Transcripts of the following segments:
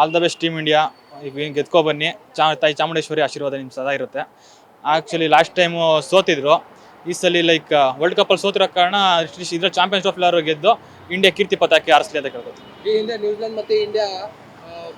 All the best team India ಈಗ ಗೆದ್ಕೊ ಬನ್ನಿ. ಚಾ ತಾಯಿ ಚಾಮುಂಡೇಶ್ವರಿ ಆಶೀರ್ವಾದ ನಿಮ್ಮ ಸದಾ ಇರುತ್ತೆ. ಆ್ಯಕ್ಚುಲಿ ಲಾಸ್ಟ್ ಟೈಮು ಸೋತಿದ್ರು. ಈ ಸಲ ಲೈಕ್ ವರ್ಲ್ಡ್ ಕಪ್ಪಲ್ಲಿ ಸೋತಿರೋ ಕಾರಣ ಇದ್ರ ಚಾಂಪಿಯನ್ಸ್ ಟ್ರೋಫಿ ಗೆದ್ದು ಇಂಡಿಯಾ ಕೀರ್ತಿ ಪತಾಕೆ ಆರಿಸಲಿ ಅಂತ ಕೇಳ್ಕೊತೀನಿ. ಈ ಹಿಂದೆ ನ್ಯೂಜಿಲೆಂಡ್ ಮತ್ತೆ ಇಂಡಿಯಾ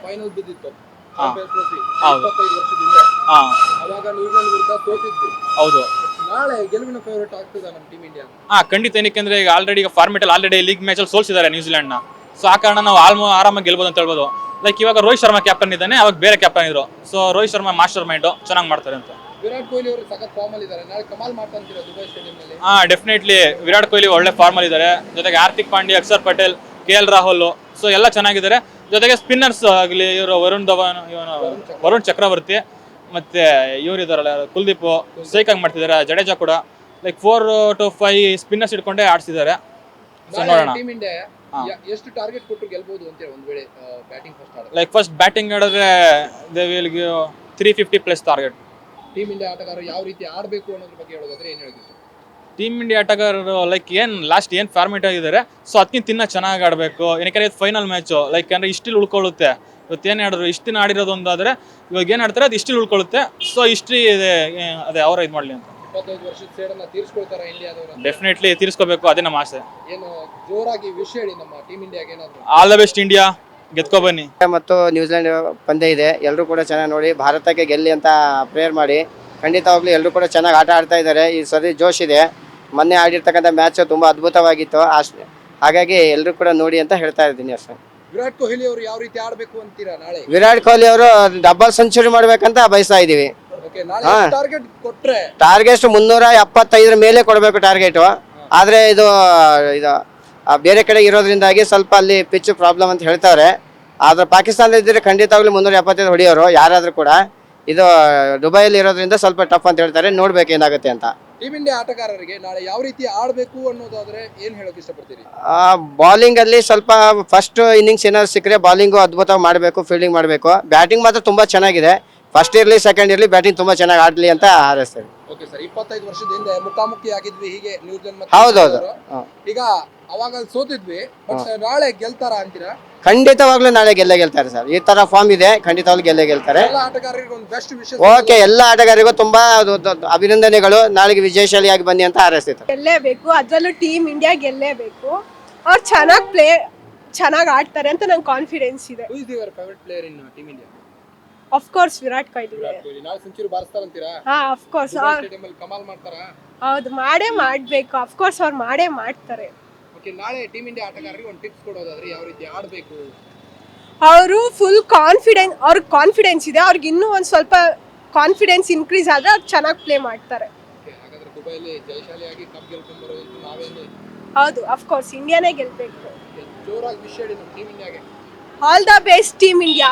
ಫೈನಲ್ ಬಿದ್ದಿತ್ತು. ಹಾ. Champions Trophy, ಹೌದು. ಇಪ್ಪತ್ತೈದು ವರ್ಷದಿಂದ. ಹಾಂ. ಅವಾಗ ನ್ಯೂಜಿಲೆಂಡ್ ವಿರುದ್ಧ ಸೋತಿತ್ತು ಹೌದು. ನಾಳೆ ಗೆಲುವಿನ ಫೇವರೇಟ್ ಆಗ್ತದ ನಮ್ಮ ಟೀಮ್ ಇಂಡಿಯಾ ಹಾಂ ಖಂಡಿತ. ಏನಕ್ಕೆಂದ್ರೆ ಈಗ ಆಲ್ರೆಡಿ ಈಗ ಫಾರ್ಮೆಟಲ್ಲಿ ಆಲ್ರೆಡಿ ಲೀಗ್ ಮ್ಯಾಚಲ್ಲಿ ಸೋಲ್ಸಿದ್ದಾರೆ ನ್ಯೂಜಿಲೆಂಡ್ನ ಸೊ ಆ ಕಾರಣ ನಾವು ಆಲ್ಮೋ ಆರಾಮಾಗಿ ಗೆಲ್ಬೋದು ಅಂತ ಹೇಳ್ಬೋದು. ಲೈಕ್ ಇವಾಗ ರೋಹಿತ್ ಶರ್ಮಾ ಕ್ಯಾಪ್ಟನ್ ಇದ್ದಾನೆ ಅವಾಗ ಬೇರೆ ಕ್ಯಾಪ್ಟನ್ ಇದ್ರು. So Rohit Sharma master mind ಚೆನ್ನಾಗಿ ಮಾಡ್ತಾರೆ ಅಂತ. ವಿರಾಟ್ ಕೊಹ್ಲಿ ಅವರು ಸಖತ್ ಫಾರ್ಮ್ ಅಲ್ಲಿ ಇದ್ದಾರೆ. ನಾಳೆ ಕಮಾಲ್ ಮಾಡ್ತಾಂತೀರಾ ದುಬೈ ಸ್ಟೇಡಿಯಂ ನಲ್ಲಿ ಹಾ ಡೆಫಿನೆಟ್ಲಿ ವಿರಾಟ್ ಕೊಹ್ಲಿ ಒಳ್ಳೆ ಫಾರ್ಮ್ ಅಲ್ಲಿ ಇದ್ದಾರೆ. ಜೊತೆಗೆ Hardik Pandya Akshar Patel K L Rahul so ಎಲ್ಲ ಚೆನ್ನಾಗಿದ್ದಾರೆ. ಜೊತೆಗೆ ಸ್ಪಿನ್ನರ್ಸ್ ಆಗಲಿ ಇವರು ವರುಣ್ ಧವನ್ ಇವನು ವರುಣ್ ಚಕ್ರವರ್ತಿ ಮತ್ತೆ ಇವ್ರು ಇದಾರಲ್ಲ ಕುಲ್ದೀಪ್ ಕುಲ್ದೀಪ್ ಸೈಕಾಗಿ ಮಾಡ್ತಿದ್ದಾರೆ. ಜಡೇಜಾ ಕೂಡ. Like four to five spinners ಇಟ್ಕೊಂಡೇ ಆಡ್ಸಿದ್ದಾರೆ. ಸೊ ನೋಡೋಣ ಟೀಮ್ ಇಂಡಿಯಾ ಎಷ್ಟು ಟಾರ್ಗೆಟ್ ಕೊಟ್ಟು ಗೆಲ್ಬಹುದು ಅಂತ ಒಂದು ವೇಳೆ ಬ್ಯಾಟಿಂಗ್ ಫಸ್ಟ್ ಆಡ ಲೈಕ್ ಫಸ್ಟ್ ಬ್ಯಾಟಿಂಗ್ ಆಡಿದ್ರೆ they will give three fifty plus target team India ಆಟಗಾರರು ಯಾವ ರೀತಿ ಆಡಬೇಕು ಅನ್ನೋದ್ರ ಬಗ್ಗೆ ಹೇಳೋದಾದ್ರೆ ಏನು ಹೇಳ್ತೀವಿ ಟೀಮ್ ಇಂಡಿಯಾ ಆಟಗಾರರು ಲೈಕ್ ಏನ್ ಲಾಸ್ಟ್ ಏನ್ ಫಾರ್ಮೇಟ್ ಆಗಿದ್ದಾರೆ ಸೊ ಅದಕ್ಕಿಂತ ತಿನ್ನ ಚೆನ್ನಾಗಿ ಆಡಬೇಕು. ಏನಕ್ಕೆ ಇದು ಫೈನಲ್ ಮ್ಯಾಚು ಲೈಕ್ ಅಂದ್ರೆ ಇಷ್ಟಿಲ್ ಉಳ್ಕೊಳ್ಳುತ್ತೆ. ಇವತ್ತು ಏನು ಆಡಿದ್ರು ಇಷ್ಟು ದಿನ ಆಡಿರೋದು ಒಂದಾದರೆ ಇವಾಗ ಏನು ಆಡ್ತಾರೆ ಅದು ಇಷ್ಟಿಲ್ ಉಳ್ಕೊಳ್ಳುತ್ತೆ. ಸೊ ಇಷ್ಟ್ರಿ ಇದೆ ಅದೇ ಅವರ ಇದು ಮಾಡಲಿ ಅಂತ. ಇಪ್ಪತ್ತೈದು ವರ್ಷದ ಸೇಡನ್ನ ತೀರ್ಸ್ಕೊಳ್ತಾರ ಇಂಡಿಯಾದವರು ಡೆಫಿನೆಟ್ಲಿ ತೀರಿಸ್ಕೋಬೇಕು ಅದೇ ನಮ್ಮ ಆಸೆ. ಏನು ಜೋರಾಗಿ ವಿಷಯ ಹೇಳಿ ನಮ್ಮ ಟೀಮ್ ಇಂಡಿಯಾಗೆ ಏನಾದ್ರು? ಆಲ್ ದ ಬೆಸ್ಟ್ ಇಂಡಿಯಾ ಗೆದ್ಕೊ ಬನ್ನಿ. ಮತ್ತು ನ್ಯೂಜಿಲೆಂಡ್ ಪಂದ್ಯ ಇದೆ. ಎಲ್ಲರೂ ಕೂಡ ಚೆನ್ನಾಗಿ ನೋಡಿ ಭಾರತಕ್ಕೆ ಗೆಲ್ಲಿ ಅಂತ ಪ್ರೇಯರ್ ಮಾಡಿ. ಖಂಡಿತವಾಗ್ಲೂ ಎಲ್ಲರೂ ಕೂಡ ಚೆನ್ನಾಗಿ ಆಟ ಆಡ್ತಾ ಇದ್ದಾರೆ. ಈ ಸರಿ ಜೋಶ್ ಇದೆ. ಮೊನ್ನೆ ಆಡಿರ್ತಕ್ಕಂಥ ಮ್ಯಾಚ್ ತುಂಬಾ ಅದ್ಭುತವಾಗಿತ್ತು. ಅಷ್ಟೇ ಹಾಗಾಗಿ ಎಲ್ಲರೂ ಕೂಡ ನೋಡಿ ಅಂತ ಹೇಳ್ತಾ ಇದ್ದೀನಿ ಅಷ್ಟೇ. ವಿರಾಟ್ ಕೊಹ್ಲಿ ಅವರು ಯಾವ ರೀತಿ ಆಡಬೇಕು ಅಂತೀರಾ ನಾಳೆ? ವಿರಾಟ್ ಕೊಹ್ಲಿ ಅವರು ಡಬಲ್ ಸೆಂಚುರಿ ಮಾಡ್ಬೇಕಂತ ಬಯಸ್ತಾ ಇದ್ದೀವಿ. ಹಾ. ಟಾರ್ಗೆಟ್ ಕೊಟ್ರೆ? ಟಾರ್ಗೆಟ್ ಮುನ್ನೂರ ಎಪ್ಪತ್ತೈದರ ಮೇಲೆ ಕೊಡಬೇಕು ಟಾರ್ಗೆಟು ಆದರೆ ಇದು ಇದು ಆ, ಬೇರೆ ಕಡೆ ಇರೋದ್ರಿಂದಾಗಿ ಸ್ವಲ್ಪ ಅಲ್ಲಿ ಪಿಚ್ ಪ್ರಾಬ್ಲಮ್ ಅಂತ ಹೇಳ್ತಾರೆ ಆದ್ರೆ ಖಂಡಿತವಾಗ್ಲಿ ಖಂಡಿತವಾಗ್ಲೂ ಮುನ್ನೂರ ಎಪ್ಪತ್ತೈದು ಹೊಡಿಯೋರು ಯಾರಾದರೂ ಕೂಡ. ಇದು ದುಬೈಯಲ್ಲಿ ಇರೋದ್ರಿಂದ ಸ್ವಲ್ಪ ಟಫ್ ಅಂತ ಹೇಳ್ತಾರೆ ನೋಡ್ಬೇಕು ಏನಾಗುತ್ತೆ ಅಂತ. ಟೀಮ್ ಇಂಡಿಯಾ ಆಟಗಾರರಿಗೆ ನಾಳೆ ಯಾವ ರೀತಿ ಆಡಬೇಕು ಅನ್ನೋದಾದ್ರೆ ಏನ್ ಹೇಳೋಕೆ ಇಷ್ಟಪಡ್ತೀರಿ? ಬಾಲಿಂಗ್ ಅಲ್ಲಿ ಸ್ವಲ್ಪ ಫಸ್ಟ್ ಇನ್ನಿಂಗ್ಸ್ ಏನಾದ್ರು ಸಿಕ್ಕರೆ ಬಾಲಿಂಗು ಅದ್ಭುತವಾಗಿ ಮಾಡಬೇಕು ಫೀಲ್ಡಿಂಗ್ ಮಾಡಬೇಕು. ಬ್ಯಾಟಿಂಗ್ ಮಾತ್ರ ತುಂಬಾ ಚೆನ್ನಾಗಿದೆ. ಫಸ್ಟ್ ಇರ್ಲಿ ಸೆಕೆಂಡ್ ಇರ್ಲಿ ಬ್ಯಾಟಿಂಗ್ ತುಂಬಾ ಚೆನ್ನಾಗಿ ಆಡ್ಲಿ ಅಂತ ಹಾರೈಸ್ತೇವೆ ಓಕೆ ಸರ್ ಇಪ್ಪತ್ತೈದು ವರ್ಷದ ಹಿಂದೆ ಮುಖಾಮುಖಿ ಆಗಿದ್ವಿ ಹೀಗೆ ನ್ಯೂಜಿಲೆಂಡ್ ಮತ್ತೆ ಹೌದೌದು. ಈಗ ಅವಾಗ ಸೋತಿದ್ವಿ ಬಟ್ ನಾಳೆ ಗೆಲ್ತಾರ ಅಂತೀರಾ? ಖಂಡಿತವಾಗ್ಲೂ ನಾಳೆ ಗೆಲ್ಲೇ ಗೆಲ್ತಾರೆ ಸರ್ ಈ ತರ ಫಾರ್ಮ್ ಇದೆ ಖಂಡಿತವಾಗ್ಲೂ ಗೆಲ್ಲ ಗೆಲ್ತಾರೆ. ಎಲ್ಲ ಆಟಗಾರರಿಗೆ ಒಂದು ಬೆಸ್ಟ್ ವಿಷಯ ಓಕೆ ಎಲ್ಲ ಆಟಗಾರರಿಗೂ ತುಂಬಾ ಅದು- ಅದು- ಅಭಿನಂದನೆಗಳು. ನಾಳೆಗೆ ವಿಜಯಶಾಲಿಯಾಗಿ ಬನ್ನಿ ಅಂತ ಹಾರೈಸ್ತಿತ್ತು ಗೆಲ್ಲೇಬೇಕು ಅದರಲ್ಲೂ ಟೀಮ್ ಇಂಡಿಯಾ ಗೆಲ್ಲೇಬೇಕು. ಅವ್ರು ಚೆನ್ನಾಗಿ ಪ್ಲೇ ಚೆನ್ನಾಗಿ ಆಡ್ತಾರೆ ಅಂತ ನಂಗೆ ಕಾನ್ಫಿಡೆನ್ಸ್ ಇದೆ. Who is your favourite player in team India course Virat Kohli Virat Kohli. ನಾಳೆ ಸೆಂಚುರಿ ಬಾರಿಸ್ತಾರಂತೀರಾ ಹಾ ಅಫ್ಕೋರ್ಸ್ ಸ್ಟೇಡಿಯಂ ಅಲ್ಲಿ ಕಮಾಲ್ ಮಾಡ್ತಾರಾ? ಹೌದು ಮಾಡೇ ಮಾಡ್ಬೇಕು. ಆಫ್ ಕೋರ್ಸ್ ಅವ್ರು ಮಾಡೇ ಮಾಡ್ತಾರೆ. ಓಕೆ ನಾಳೆ ಟೀಮ್ ಇಂಡಿಯಾ ಆಟಗಾರರಿಗೆ ಒಂದು ಟಿಪ್ಸ್ ಕೊಡೋದಾದ್ರೆ ಯಾವ ರೀತಿ ಆಡಬೇಕು? ಅವರು ಫುಲ್ ಕಾನ್ಫಿಡೆನ್ಸ್ ಅವ್ರಿಗೆ ಕಾನ್ಫಿಡೆನ್ಸ್ ಇದೆ. ಅವ್ರಿಗೆ ಇನ್ನೂ ಒಂದು ಸ್ವಲ್ಪ ಕಾನ್ಫಿಡೆನ್ಸ್ ಇನ್ಕ್ರೀಸ್ ಆದ್ರೆ ಅವ್ರು ಚೆನ್ನಾಗಿ ಪ್ಲೇ ಮಾಡ್ತಾರೆ. ಹಾಗಾದ್ರೆ ದುಬೈಲಿ ಜಯಶಾಲಿಯಾಗಿ ಕಪ್ ಗೆಲ್ಕೊಂಡು ಬರೋದು ನಾವೇನು? ಹೌದು ಅಫ್ಕೋರ್ಸ್ ಇಂಡಿಯಾನೇ ಗೆಲ್ಬೇಕು. ಜೋರಾಗಿ ವಿಶ್ ಹೇಳಿ ನಮ್ಮ ಟೀಮ್ ಇಂಡಿಯಾಗೆ all the best team India